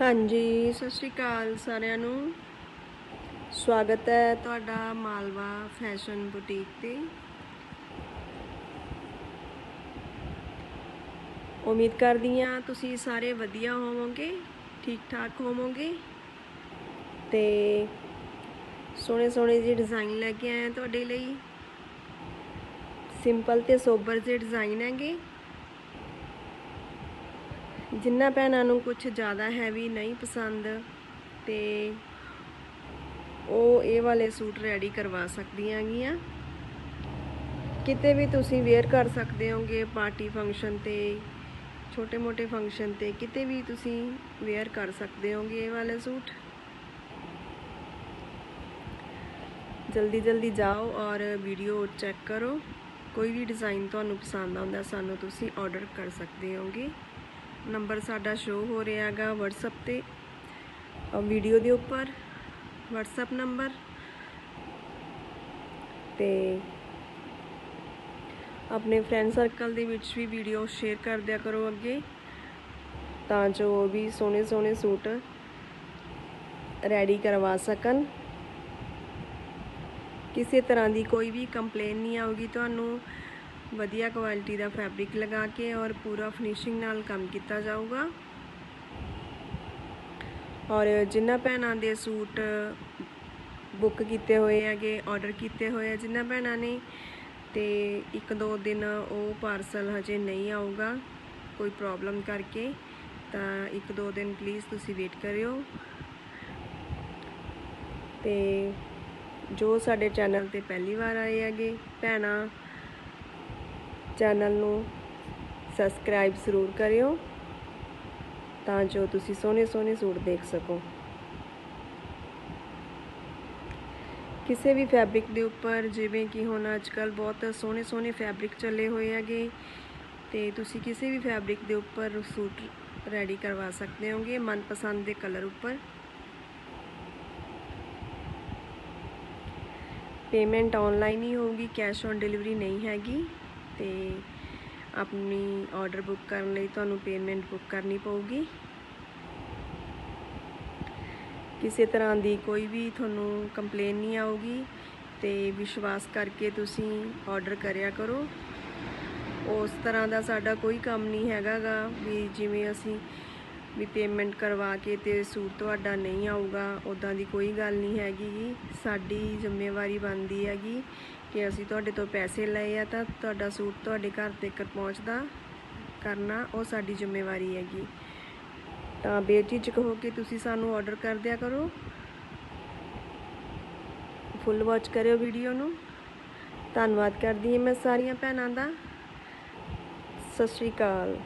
ਹਾਂਜੀ, ਸਤਿ ਸ਼੍ਰੀ ਅਕਾਲ ਸਾਰਿਆਂ ਨੂੰ। ਸਵਾਗਤ ਹੈ ਤੁਹਾਡਾ ਮਾਲਵਾ ਫੈਸ਼ਨ ਬੁਟੀਕ ਤੇ। ਉਮੀਦ ਕਰਦੀ ਹਾਂ ਤੁਸੀਂ ਸਾਰੇ ਵਧੀਆ ਹੋਵੋਗੇ ਠੀਕ ਠਾਕ ਹੋਵੋਗੇ। ਤੇ ਸੋਹਣੇ ਸੋਹਣੇ ਜਿਹੇ ਡਿਜ਼ਾਈਨ ਲੈ ਕੇ ਆਏ ਹਾਂ ਤੁਹਾਡੇ ਲਈ। ਸਿੰਪਲ ਤੇ ਸੋਬਰ ਜਿਹੇ ਡਿਜ਼ਾਈਨ ਹੈਗੇ। ਜਿੰਨਾ ਭੈਣਾਂ ਨੂੰ ਕੁਝ ਜ਼ਿਆਦਾ ਹੈਵੀ ਨਹੀਂ ਪਸੰਦ, ਤੇ ਉਹ ਇਹ ਵਾਲੇ ਸੂਟ ਰੈਡੀ ਕਰਵਾ ਸਕਦੀਆਂ ਗੀਆਂ। ਕਿਤੇ ਵੀ ਤੁਸੀਂ ਵੇਅਰ ਕਰ ਸਕਦੇ ਹੋਗੇ ਪਾਰਟੀ ਫੰਕਸ਼ਨ ਤੇ, ਛੋਟੇ-ਮੋਟੇ ਫੰਕਸ਼ਨ ਤੇ, ਕਿਤੇ ਵੀ ਤੁਸੀਂ ਵੇਅਰ ਕਰ ਸਕਦੇ ਹੋਗੇ ਇਹ ਵਾਲੇ ਸੂਟ। ਜਲਦੀ ਜਲਦੀ ਜਾਓ ਔਰ ਵੀਡੀਓ ਚੈੱਕ ਕਰੋ। ਕੋਈ ਵੀ ਡਿਜ਼ਾਈਨ ਤੁਹਾਨੂੰ ਪਸੰਦ ਆਉਂਦਾ, ਸਾਨੂੰ ਤੁਸੀਂ ਆਰਡਰ ਕਰ ਸਕਦੇ ਹੋਗੇ। ਨੰਬਰ ਸਾਡਾ ਸ਼ੋ ਹੋ ਰਿਹਾ ਹੈਗਾ WhatsApp ਤੇ। ਵੀਡੀਓ ਦੇ ਉੱਪਰ WhatsApp ਨੰਬਰ। ਤੇ ਆਪਣੇ ਫਰੈਂਡ ਸਰਕਲ ਦੇ ਵਿੱਚ ਵੀ ਵੀਡੀਓ ਸ਼ੇਅਰ ਕਰ ਦਿਆ ਕਰੋ ਅੱਗੇ। ਤਾਂ ਜੋ ਉਹ ਵੀ ਸੋਹਣੇ ਸੋਹਣੇ ਸੂਟ ਰੈਡੀ ਕਰਵਾ ਸਕਣ। ਕਿਸੇ ਤਰ੍ਹਾਂ ਦੀ ਕੋਈ ਵੀ ਕੰਪਲੇਨ ਨਹੀਂ ਆਊਗੀ ਤੁਹਾਨੂੰ। ਵਧੀਆ ਕੁਆਲਿਟੀ ਦਾ ਫੈਬਰਿਕ ਲਗਾ ਕੇ ਔਰ ਪੂਰਾ ਫਿਨਿਸ਼ਿੰਗ ਨਾਲ ਕੰਮ ਕੀਤਾ ਜਾਊਗਾ। ਔਰ ਜਿਨ੍ਹਾਂ ਭੈਣਾਂ ਦੇ ਸੂਟ ਬੁੱਕ ਕੀਤੇ ਹੋਏ ਹੈਗੇ ਆਰਡਰ ਕੀਤੇ ਹੋਏ ਆ ਜਿਨ੍ਹਾਂ ਭੈਣਾਂ ਨੇ, ਤੇ ਇੱਕ ਦੋ ਦਿਨ ਉਹ ਪਾਰਸਲ ਹਜੇ ਨਹੀਂ ਆਊਗਾ, ਕੋਈ ਪ੍ਰੋਬਲਮ ਕਰਕੇ, ਤਾਂ ਇੱਕ ਦੋ ਦਿਨ ਪਲੀਜ਼ ਤੁਸੀਂ ਵੇਟ ਕਰਿਓ। ਤੇ ਜੋ ਸਾਡੇ ਚੈਨਲ ਤੇ ਪਹਿਲੀ ਵਾਰ ਆਏ ਹੈਗੇ ਭੈਣਾਂ ਚੈਨਲ ਨੂੰ ਸਬਸਕ੍ਰਾਈਬ ਜ਼ਰੂਰ ਕਰਿਓ, ਤਾਂ ਜੋ ਤੁਸੀਂ ਸੋਹਣੇ ਸੋਹਣੇ ਸੂਟ ਦੇਖ ਸਕੋ। ਕਿਸੇ ਵੀ ਫੈਬਰਿਕ ਦੇ ਉੱਪਰ, ਜਿਵੇਂ ਕਿ ਹੁਣ ਅੱਜ ਕੱਲ ਬਹੁਤ ਸੋਹਣੇ ਸੋਹਣੇ ਫੈਬਰਿਕ ਚੱਲੇ ਹੋਏ ਹੈਗੇ, ਤੇ ਤੁਸੀਂ ਕਿਸੇ ਵੀ ਫੈਬਰਿਕ ਦੇ ਉੱਪਰ ਸੂਟ ਰੈਡੀ ਕਰਵਾ ਸਕਦੇ ਹੋਗੇ ਮਨਪਸੰਦ ਦੇ ਕਲਰ ਉੱਪਰ। ਪੇਮੈਂਟ ਆਨਲਾਈਨ ਹੀ ਹੋਊਗੀ ਕੈਸ਼ ਔਨ ਡਿਲੀਵਰੀ ਨਹੀਂ ਹੈਗੀ। ਤੇ ਆਪਣੀ ਆਰਡਰ ਬੁੱਕ ਕਰਨ ਲਈ ਤੁਹਾਨੂੰ ਪੇਮੈਂਟ ਬੁੱਕ ਕਰਨੀ ਪਊਗੀ। ਕਿਸੇ ਤਰ੍ਹਾਂ ਦੀ ਕੋਈ ਵੀ ਤੁਹਾਨੂੰ ਕੰਪਲੇਨ ਨਹੀਂ ਆਊਗੀ ਤੇ ਵਿਸ਼ਵਾਸ ਕਰਕੇ ਤੁਸੀਂ ਆਰਡਰ ਕਰਿਆ ਕਰੋ। ਉਸ ਤਰ੍ਹਾਂ ਦਾ ਸਾਡਾ ਕੋਈ ਕੰਮ ਨਹੀਂ ਹੈਗਾਗਾ ਵੀ ਜਿਵੇਂ ਅਸੀਂ ਵੀ ਪੇਮੈਂਟ ਕਰਵਾ ਕੇ ਤੇ ਸੂਟ ਤੁਹਾਡਾ ਨਹੀਂ ਆਊਗਾ ਉਦਾਂ ਦੀ ਕੋਈ ਗੱਲ ਨਹੀਂ ਹੈਗੀ ਜੀ। ਸਾਡੀ ਜ਼ਿੰਮੇਵਾਰੀ ਬਣਦੀ ਹੈਗੀ ਕਿ ਅਸੀਂ ਤੁਹਾਡੇ ਤੋਂ ਪੈਸੇ ਲਏ ਆ ਤਾਂ ਤੁਹਾਡਾ ਸੂਟ ਤੁਹਾਡੇ ਘਰ ਤੱਕ ਪਹੁੰਚਦਾ ਕਰਨਾ, ਉਹ ਸਾਡੀ ਜ਼ਿੰਮੇਵਾਰੀ ਹੈਗੀ। ਤਾਂ ਬੇਝਿਜਕ ਹੋ ਕੇ ਤੁਸੀਂ ਸਾਨੂੰ ਆਰਡਰ ਕਰ ਦਿਆ ਕਰੋ। ਫੁੱਲ ਵਾਚ ਕਰਿਓ ਵੀਡੀਓ ਨੂੰ। ਧੰਨਵਾਦ ਕਰਦੀ ਹਾਂ ਮੈਂ ਸਾਰੀਆਂ ਭੈਣਾਂ ਦਾ। ਸਤਿ ਸ਼੍ਰੀ ਅਕਾਲ।